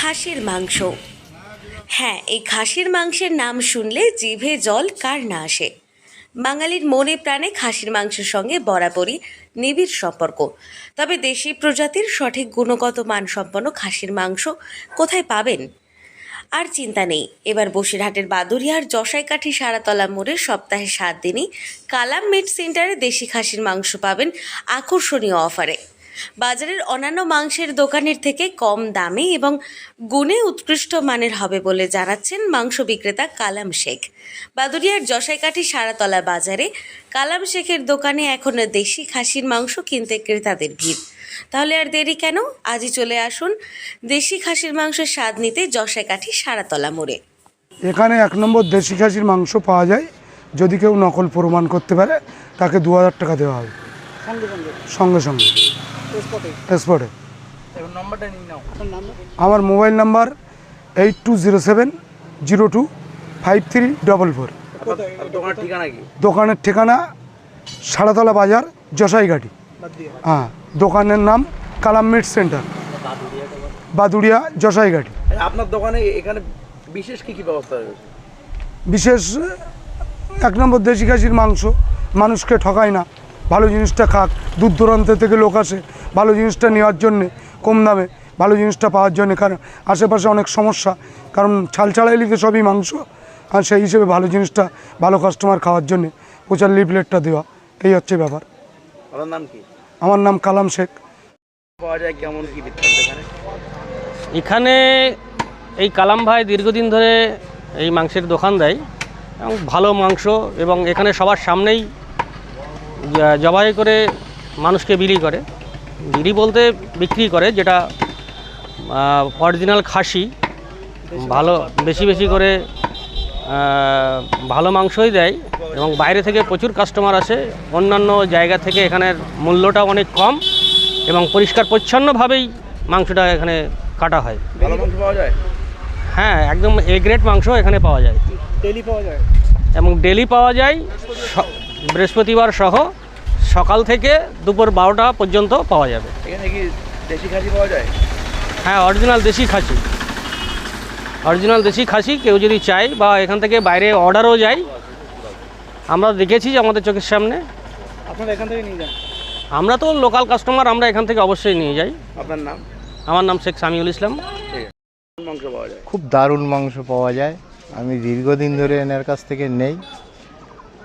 খাসির মাংস। হ্যাঁ এই খাসির মাংসের নাম শুনলে জিভে জল কার না আসে? বাঙালির মনে প্রাণে খাসির মাংসের সঙ্গে বরাবরই নিবিড় সম্পর্ক। তবে দেশি প্রজাতির সঠিক গুণগত মানসম্পন্ন খাসির মাংস কোথায় পাবেন? আর চিন্তা নেই, এবার বসিরহাটের বাদুরিয়ার জসাইকাঠি সারাতলা মোড়ে সপ্তাহে সাত দিনই কালাম মিট সেন্টারে দেশি খাসির মাংস পাবেন আকর্ষণীয় অফারে। বাজারের অন্যান্য মাংসের দোকানের থেকে কম দামে এবং গুণে উৎকৃষ্ট মানের হবে বলে জানাচ্ছেন মাংস বিক্রেতা কালাম শেখ। বাদুরিয়ার জসাইকাঠি সারাতলা বাজারে কালাম শেখের দোকানে এখন দেশি খাসির মাংস কিনতে ক্রেতাদের ভিড়। তাহলে আর দেরি কেন? আজই চলে আসুন দেশি খাসির মাংসের স্বাদ নিতে জসাইকাঠি সারাতলা মোড়ে। এখানে এক নম্বর দেশি খাসির মাংস পাওয়া যায়। যদি কেউ নকল প্রমাণ করতে পারে তাকে দু হাজার টাকা দেওয়া হবে। সঙ্গে সঙ্গে। সঙ্গে সঙ্গে। স্পটে আমার mobile number eight two zero seven zero two five three double four দোকানের ঠিকানা সারাতলা বাজার জসাইঘাটি হ্যাঁ দোকানের নাম কালাম মিট সেন্টার। বাদুড়িয়া জসাইঘাটি আপনার দোকানে এখানে বিশেষ কি কি ব্যবস্থা রয়েছে? বিশেষ এক নম্বর দেশি খাসির মাংস। মানুষকে ঠকায় না। ভালো জিনিসটা খাক। দূর দূরান্ত থেকে লোক আসে। ভালো জিনিসটা নেওয়ার জন্যে কম দামে ভালো জিনিসটা পাওয়ার জন্যে কারণ আশেপাশে অনেক সমস্যা কারণ ছাল ছাড়াইলি তো সবই মাংস আর সেই হিসেবে ভালো জিনিসটা ভালো কাস্টমার খাওয়ার জন্যে প্রচার লিফলেটটা দেওয়া এই হচ্ছে ব্যাপার। আপনার নাম কি? আমার নাম কালাম শেখ। পাওয়া যায় কেমন কি এখানে? এখানে এই কালাম ভাই দীর্ঘদিন ধরে এই মাংসের দোকান দেয় এবং ভালো মাংস এবং এখানে সবার সামনেই জবাই করে মানুষকে বিলি করে। বিলি বলতে বিক্রি করে যেটা অরিজিনাল খাসি। ভালো বেশি বেশি করে ভালো মাংসই দেয় এবং বাইরে থেকে প্রচুর কাস্টমার আসে। অন্যান্য জায়গা থেকে এখানের মূল্যটা অনেক কম এবং পরিষ্কার পরিচ্ছন্নভাবেই মাংসটা এখানে কাটা হয়। ভালো মাংস পাওয়া যায়? হ্যাঁ একদম এ গ্রেড মাংস এখানে পাওয়া যায়। ডেলি পাওয়া যায়? এবং ডেলি পাওয়া যায় বৃহস্পতিবার সহ সকাল থেকে দুপুর বারোটা পর্যন্ত পাওয়া যাবে। এখানে কি দেশি খাসি পাওয়া যায়? হ্যাঁ অরিজিনাল দেশি খাসি। অরিজিনাল দেশি খাসি কেউ যদি চায় বা এখান থেকে বাইরে অর্ডারও যায়। আমরা দেখেছি যে আমাদের চোখের সামনে। আপনারা এখান থেকে নিয়ে যান। আমরা তো লোকাল কাস্টমার আমরা এখান থেকে অবশ্যই নিয়ে যাই। আপনার নাম? আমার নাম শেখ সামিউল ইসলাম। মাংস পাওয়া যায়? খুব দারুণ মাংস পাওয়া যায়। আমি দীর্ঘদিন ধরে এনার কাছ থেকে নেই।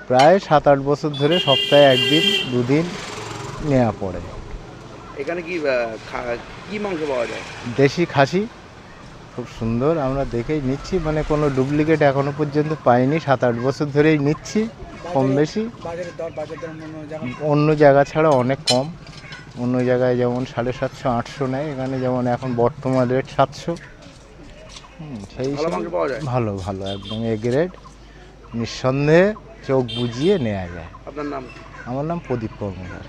প্রায় সাত আট বছর ধরে সপ্তাহে একদিন দুদিন নেওয়া পড়ে। এখানে কি কি মাংস পাওয়া যায়? দেশি খাসি খুব সুন্দর আমরা দেখেই নিচ্ছি মানে কোনো ডুপ্লিকেট এখনও পর্যন্ত পাইনি সাত আট বছর ধরেই নিচ্ছি কম বেশি। বাজারের দর বাজার দর অন্য জায়গা ছাড়া অনেক কম। অন্য জায়গায় যেমন সাড়ে সাতশো আটশো নেয় এখানে যেমন এখন বর্তমান রেট সাতশো। সেই ভালো ভালো একদম এ গ্রেড নিঃসন্দেহে চোখ বুজিয়ে নেওয়া যায়। আপনার নাম আমার নাম প্রদীপ কর্মকার